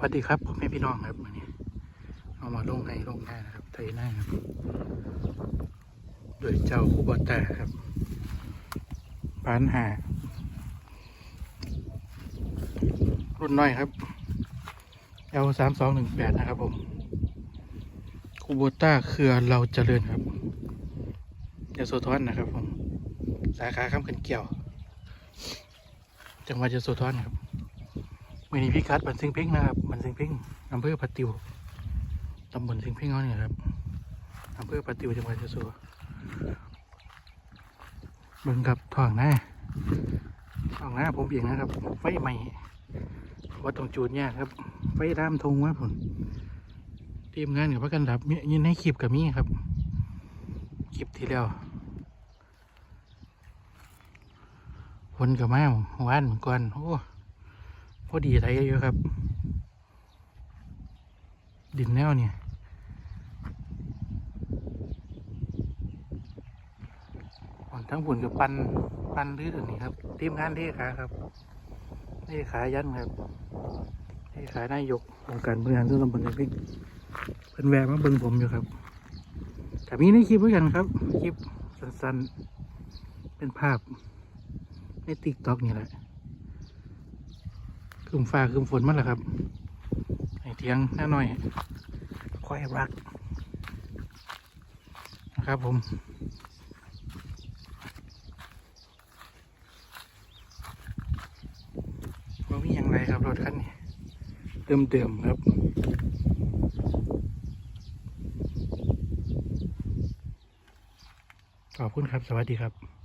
สวัสดีครับผมแม่พี่น้องครับวันนี้เอามาลงในลงหน้นะครับไทยหน้าครับโดยเจ้าคูบอตแต่ครับปานหา รุ่นน้อยครับ L สามสองหนึ่งแปดนะครับผมคูโบต้าเครือเราเจริญครับยาโซทอนนะครับผม สาขาข้ามขันเกี่ยว จังหวัดยโสธรครับ มือนี้พี่คัดบันซิงเพ่งนะครับบันซิงเพ่งอำเภอปะติวตำบลซิงเพ่งเขาเนี่ยครับอำเภอปะติวจังหวัดยะโสเบิ่งครับทองหน้าทองหน้าผมเองนะครับ ไฟใหม่ว่าต้องจูดเนี่ยครับ ไฟรามทงว่าผมทีมงานกับพักกันดับมียินให้คลิปกับมี่ครับคลิปที่แล้วคนกับแมาว่านเหมือนกันโอ้ พอดีไทยเยอะครับ ดินแนวเนี่ยทั้งผุนกับปันปันลื่นนี่ครับ ทีมงานเทขาครับเทขายันครับเทขานายกองค์การบริหารส่วนตำบลในพิกเป็นแวะมาเบิ่งผมอยู่ครับแต่มีในคลิปเหมือนกันครับ คลิปสั้นๆ เป็นภาพในติ๊กต็อกนี่แหละ คืมฟ้าคืมฝนมาแล้วครับไอเทียงหน้าหน่อยค่อยรักนะครับผมว่ามีอย่างไรครับรถคันนี้เติมเติมครับขอบคุณครับ สวัสดีครับ